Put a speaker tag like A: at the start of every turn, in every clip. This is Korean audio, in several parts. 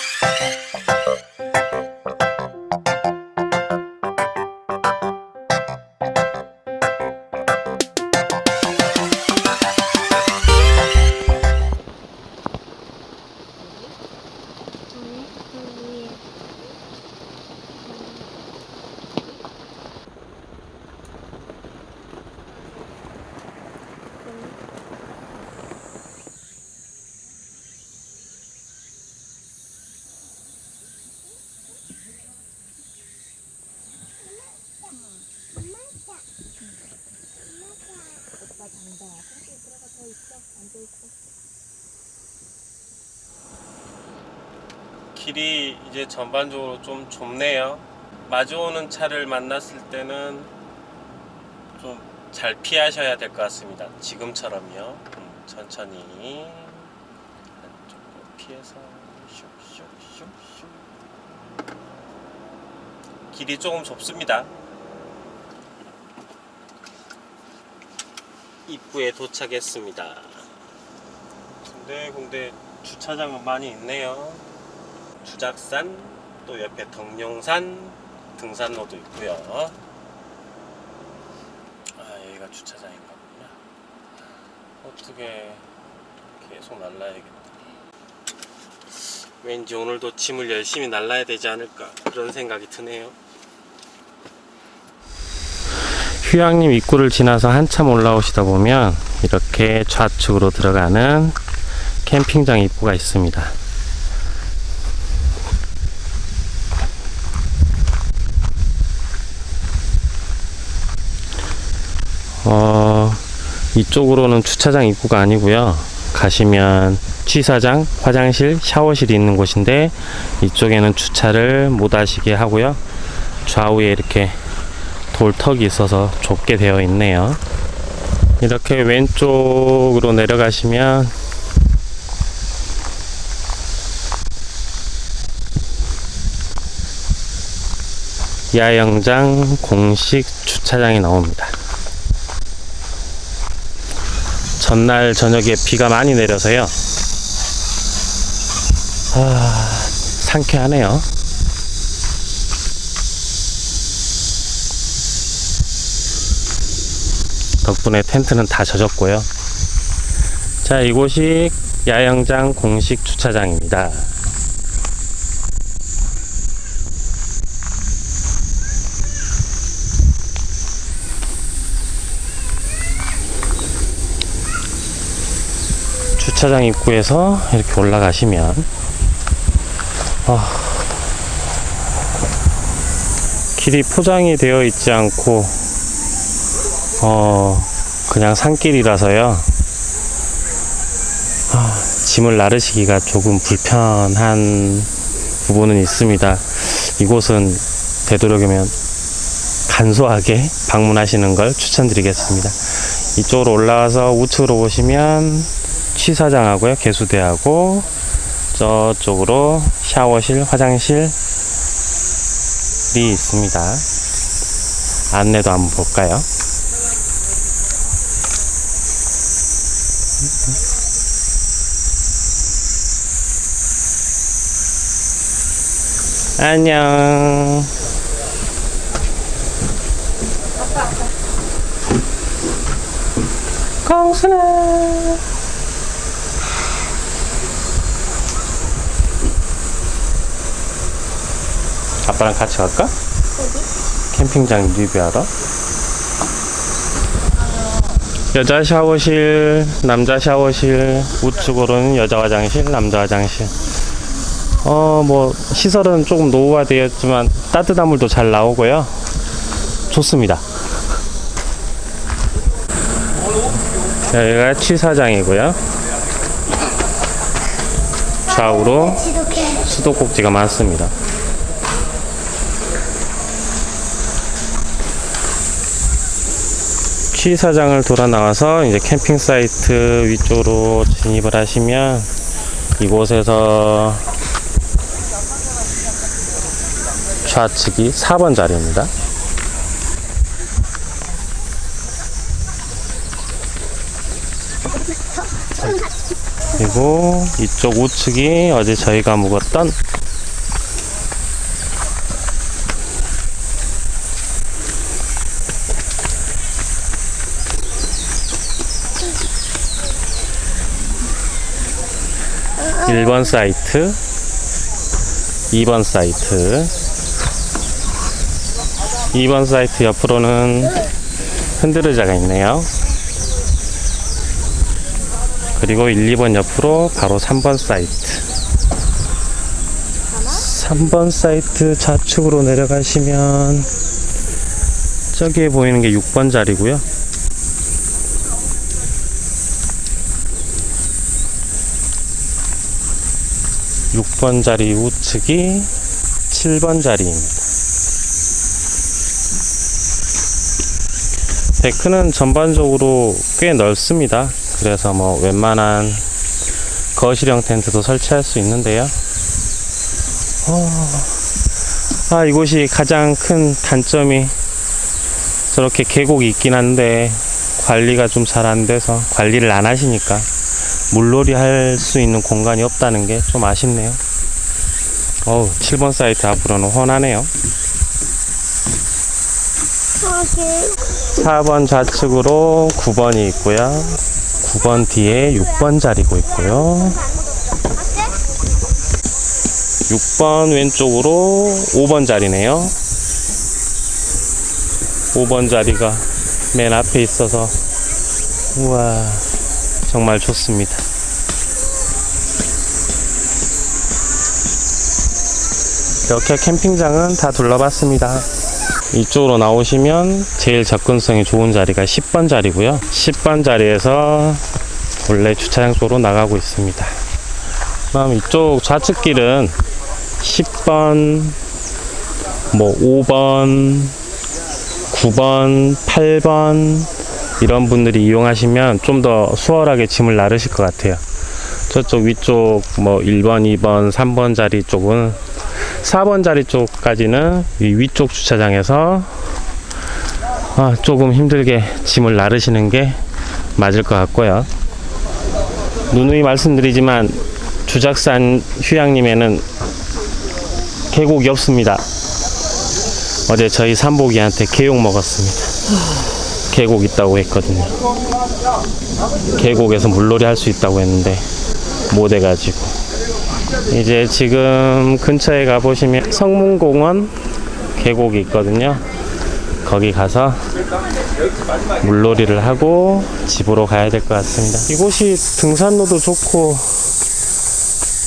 A: Thank you. 길이 이제 전반적으로 좀 좁네요. 마주오는 차를 만났을 때는 좀 잘 피하셔야 될 것 같습니다. 지금처럼요. 음, 천천히 한쪽으로 피해서 슉슉슉슉 길이 조금 좁습니다. 입구에 도착했습니다. 군데군데 주차장은 많이 있네요. 주작산 또 옆에 덕룡산 등산로도 있고요. 아 여기가 주차장인가 보구나. 어떻게 계속 날라야겠다. 왠지 오늘도 짐을 열심히 날라야 되지 않을까 그런 생각이 드네요. 휴양림 입구를 지나서 한참 올라오시다 보면 이렇게 좌측으로 들어가는 캠핑장 입구가 있습니다. 어, 이쪽으로는 주차장 입구가 아니고요. 가시면 취사장, 화장실, 샤워실이 있는 곳인데 이쪽에는 주차를 못 하시게 하고요. 좌우에 이렇게 돌턱이 있어서 좁게 되어 있네요. 이렇게 왼쪽으로 내려가시면 야영장 공식 주차장이 나옵니다. 전날 저녁에 비가 많이 내려서요. 아, 상쾌하네요. 덕분에 텐트는 다 젖었고요. 자, 이곳이 야영장 공식 주차장입니다. 주차장 입구에서 이렇게 올라가시면 아, 길이 포장이 되어 있지 않고 어, 그냥 산길이라서요. 아, 짐을 나르시기가 조금 불편한 부분은 있습니다. 이곳은 되도록이면 간소하게 방문하시는 걸 추천드리겠습니다. 이쪽으로 올라와서 우측으로 보시면 취사장하고요, 개수대하고 저쪽으로 샤워실, 화장실이 있습니다. 안내도 한번 볼까요? 안녕. 공순아. 아빠랑 같이 갈까? 캠핑장 리뷰하러. 여자 샤워실, 남자 샤워실, 우측으로는 여자 화장실, 남자 화장실. 어, 뭐, 시설은 조금 노후화되었지만 따뜻한 물도 잘 나오고요. 좋습니다. 여기가 취사장이고요. 좌우로 수도꼭지가 많습니다. 취사장을 돌아 나와서 이제 캠핑 사이트 위쪽으로 진입을 하시면 이곳에서 좌측이 4번 자리입니다. 그리고 이쪽 우측이 어제 저희가 묵었던 일번 사이트, 2번 사이트, 2번 사이트 옆으로는 흔들의자가 있네요. 그리고 1, 2번 옆으로 바로 3번 사이트. 3번 사이트 좌측으로 내려가시면 저기에 보이는 게 6번 자리고요. 육번 자리 우측이 7번 자리입니다. 데크는 전반적으로 꽤 넓습니다. 그래서 뭐 웬만한 거실형 텐트도 설치할 수 있는데요. 어, 아, 이곳이 가장 큰 단점이 저렇게 계곡이 있긴 한데 관리가 좀 잘 안 돼서 관리를 안 하시니까 물놀이 할 수 있는 공간이 없다는 게 좀 아쉽네요. 어우, 7번 사이트 앞으로는 훤하네요. 4번 좌측으로 9번이 있고요. 9번 뒤에 6번 자리고 있고요. 6번 왼쪽으로 5번 자리네요. 5번 자리가 맨 앞에 있어서 우와 정말 좋습니다. 이렇게 캠핑장은 다 둘러봤습니다. 이쪽으로 나오시면 제일 접근성이 좋은 자리가 10번 자리고요. 10번 자리에서 원래 주차장 쪽으로 나가고 있습니다. 그럼 이쪽 좌측 길은 10번, 뭐 5번, 9번, 8번 이런 분들이 이용하시면 좀 더 수월하게 짐을 나르실 것 같아요. 저쪽 위쪽 뭐 1번, 2번, 3번 자리 쪽은 4번 자리 쪽까지는 이 위쪽 주차장에서 아, 조금 힘들게 짐을 나르시는 게 맞을 것 같고요. 누누이 말씀드리지만 주작산 휴양림에는 계곡이 없습니다. 어제 저희 삼복이한테 개욕 먹었습니다. 계곡 있다고 했거든요. 계곡에서 물놀이 할 수 있다고 했는데 못 해가지고 이제 지금 근처에 가보시면 성문공원 계곡이 있거든요. 거기 가서 물놀이를 하고 집으로 가야 될 것 같습니다. 이곳이 등산로도 좋고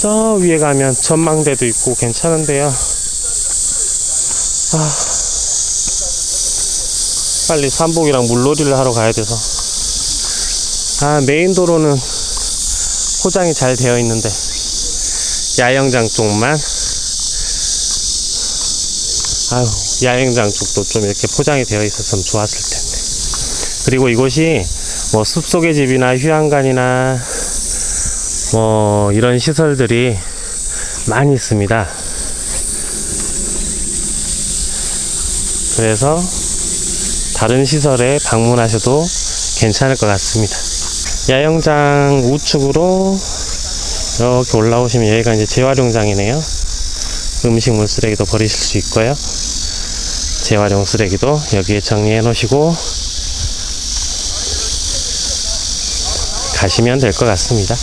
A: 저 위에 가면 전망대도 있고 괜찮은데요. 아, 빨리 산복이랑 물놀이를 하러 가야 돼서. 아 메인 도로는 포장이 잘 되어 있는데. 야영장 쪽만. 아유 야영장 쪽도 좀 이렇게 포장이 되어 있었으면 좋았을 텐데. 그리고 이곳이 뭐 숲속의 집이나 휴양관이나 뭐 이런 시설들이 많이 있습니다. 그래서 다른 시설에 방문하셔도 괜찮을 것 같습니다 야영장 우측으로 이렇게 올라오시면 여기가 이제 재활용장이네요. 음식물 쓰레기도 버리실 수 있고요. 재활용 쓰레기도 여기에 정리해 놓으시고 가시면 될 것 같습니다.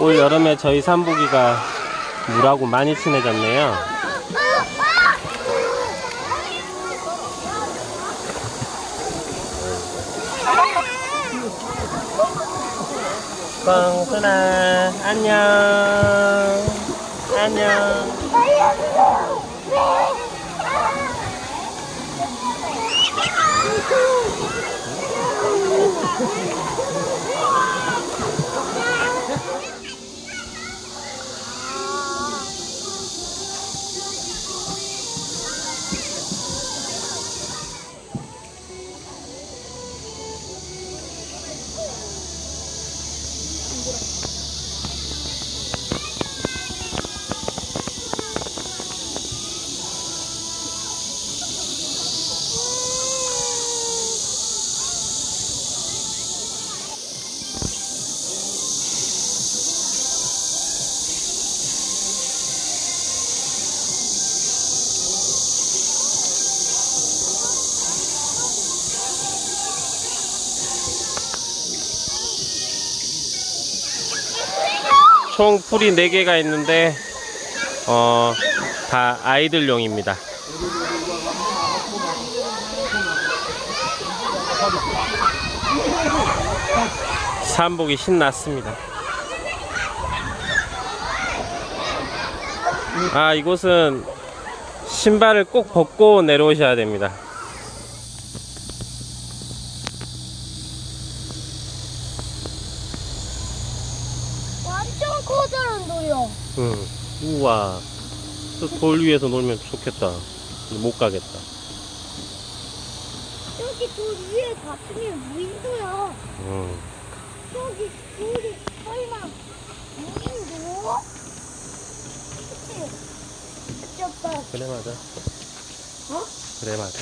A: 올 여름에 저희 삼복이가 물하고 많이 친해졌네요. 꽝순아 안녕 안녕 총 풀이 4개가 있는데 어, 다 아이들용입니다. 산복이 신났습니다. 아, 이곳은 신발을 꼭 벗고 내려오셔야 됩니다.
B: 완전 커다란 돌이야.
A: 응. 우와. 또돌 위에서 놀면 좋겠다. 못 가겠다.
B: 저기 돌 위에 닿으면 무인도야.
A: 응.
B: 저기 돌이 설마 무인도? 그치? 미쳤다.
A: 그래 맞아.
B: 어?
A: 그래 맞아.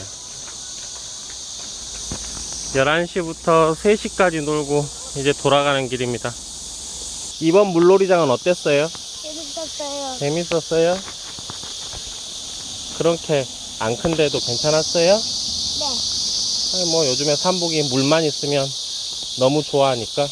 A: 11시부터 3시까지 놀고 이제 돌아가는 길입니다. 이번 물놀이장은 어땠어요?
B: 재밌었어요.
A: 재밌었어요? 그렇게 안 큰데도 괜찮았어요?
B: 네.
A: 아니 뭐 요즘에 산복이 물만 있으면 너무 좋아하니까